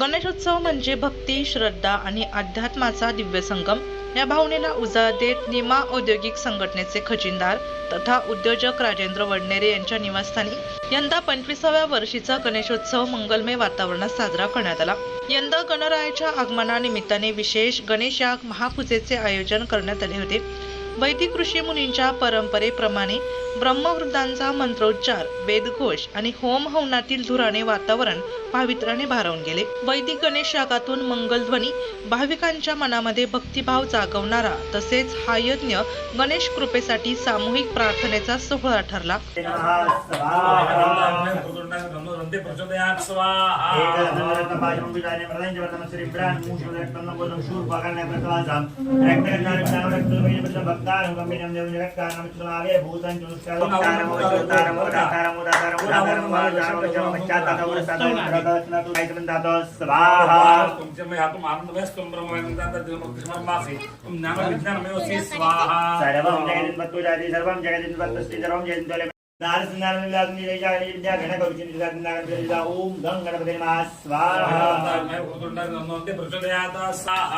गणेशोत्सव म्हणजे भक्ती श्रद्धा आणि अध्यात्माचा दिव्य संगम. या भावनेला उजाळा देत निमा औद्योगिक संघटनेचे खजिनदार तथा उद्योजक राजेंद्र वडनेरे यांच्या निवासस्थानी यंदा पंचवीसाव्या वर्षीचा गणेशोत्सव मंगलमय वातावरणात साजरा करण्यात आला. यंदा गणरायाच्या आगमनानिमित्ताने विशेष गणेश याग महापूजेचे आयोजन करण्यात आले होते. वैदिक ऋषी मुनींच्या परंपरेप्रमाणे ब्रह्मवृद्धांचा मंत्रोच्चार वेदघोष आणि होम हवनातील धुराने वातावरण पावित्र्याने भारावून गेले. वैदिक गणेश यागातून मंगलध्वनी भाविकांच्या मनामध्ये भक्तिभाव जागवणारा तसेच हा यज्ञ गणेश कृपेसाठी सामूहिक प्रार्थनेचा सोहळा ठरला. प्रचोदयात्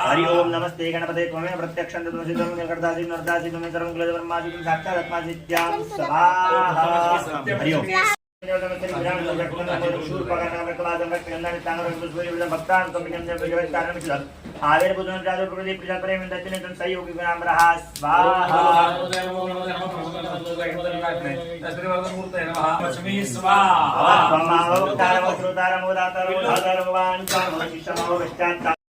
हरि ओम नमस्ते गणपते त्वमेव प्रत्यक्षं निर्कर्तासि नर्तासि त्वमेव सर्वं स्वाहा। हरि स्वाहा ओम जिन्मयमानंदमस्मो ब्रह्ममयत्वं सच्चिदानन्दात् द्वितीयोस्थितं प्रत्यक्षं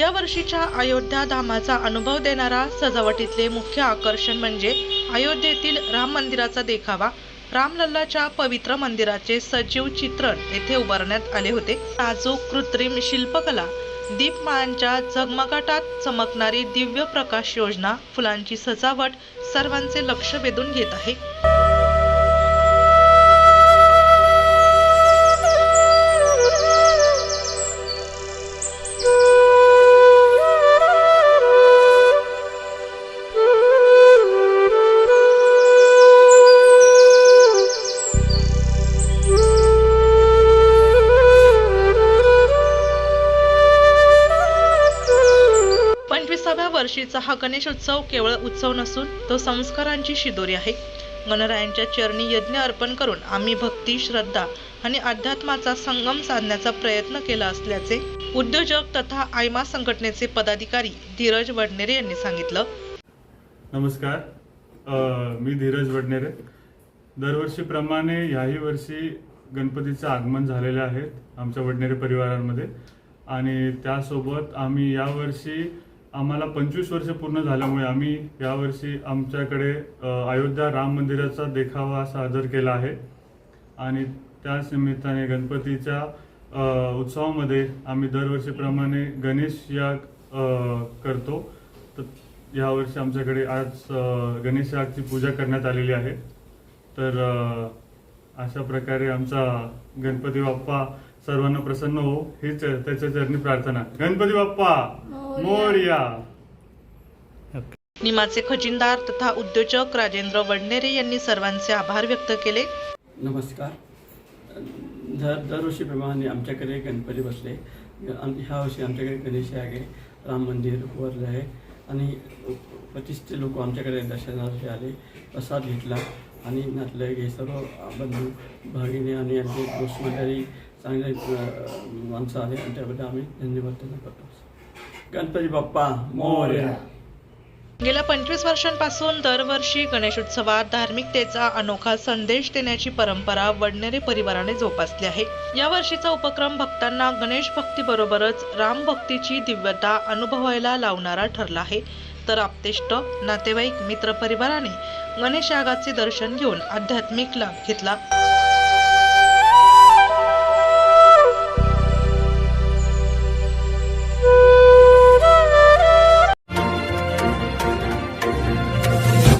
या वर्षीच्या अयोध्या धामाचा अनुभव देणारा सजावटीतले मुख्य आकर्षण म्हणजे अयोध्येतील राम मंदिराचा देखावा. रामलल्लाच्या पवित्र मंदिराचे सजीव चित्रण येथे उभारण्यात आले होते. नाजूक कृत्रिम शिल्पकला दीपमाळांच्या झगमगाटात चमकणारी दिव्य प्रकाश योजना फुलांची सजावट सर्वांचे लक्ष वेधून घेत आहे. वर्षीचा हा गणेशोत्सव केवळ उत्सव नसून तो संस्कारांची शिदोरी आहे. गणरायांच्या चरणी यज्ञ अर्पण करून आम्ही भक्ती श्रद्धा आणि अध्यात्माचा संगम साधण्याचा प्रयत्न केला असल्याचे उद्योजक तथा आयमा संघटनेचे पदाधिकारी धीरज वडनेरे यांनी सांगितलं. नमस्कार. मी धीरज वडनेरे. दरवर्षीप्रमाणे ह्याही वर्षी गणपतीचं आगमन झालेले आहे आमच्या वडनेरे परिवारांमध्ये. आणि त्यासोबत आम्ही यावर्षी आम्हाला पंचवीस वर्ष पूर्ण झाल्यामुळे आम्ही यावर्षी आमच्याकडे अयोध्या राम मंदिराचा देखावा सादर केला आहे. आणि त्याच निमित्ताने गणपतीच्या उत्सवामध्ये आम्ही दरवर्षीप्रमाणे गणेश याग करतो. तर यावर्षी आमच्याकडे आज गणेश यागची पूजा करण्यात आलेली आहे. तर अशा प्रकारे आमचा गणपती बाप्पा सर्वांना प्रसन्न हो. हीच त्याच्या चरणी प्रार्थना. गणपती बाप्पा! हो. मोरया. निमाचे खजिनदार तथा उद्योजक राजेंद्र वडनेरे यांनी सर्वांचे आभार व्यक्त केले. नमस्कार. दर दरवर्षीप्रमाणे आमच्याकडे गणपती बसले. ह्या वर्षी आमच्याकडे गणेश आहे राम मंदिर उभारलं आहे. आणि प्रतिष्ठित लोक आमच्याकडे दर्शनासाठी आले. प्रसाद घेतला. आणि नातलं हे सर्व बंधू भगिनी आणि आमचे दोस्त मंडळी चांगले माणसं आले. आणि त्याबद्दल आम्ही धन्यवाद त्यांना करतो. गणपती बाप्पा मोर्या. गेल्या पंचवीस वर्षांपासून दरवर्षी गणेशोत्सवात धार्मिकतेचा अनोखा संदेश देण्याची परंपरा वडनेरे परिवाराने जोपासली आहे. या वर्षीचा उपक्रम भक्तांना गणेश भक्तीबरोबरच राम भक्तीची दिव्यता अनुभवायला लावणारा ठरला आहे. तर आपतेष्ट नातेवाईक मित्र परिवाराने गणेश यागाचे दर्शन घेऊन आध्यात्मिक लाभ घेतला.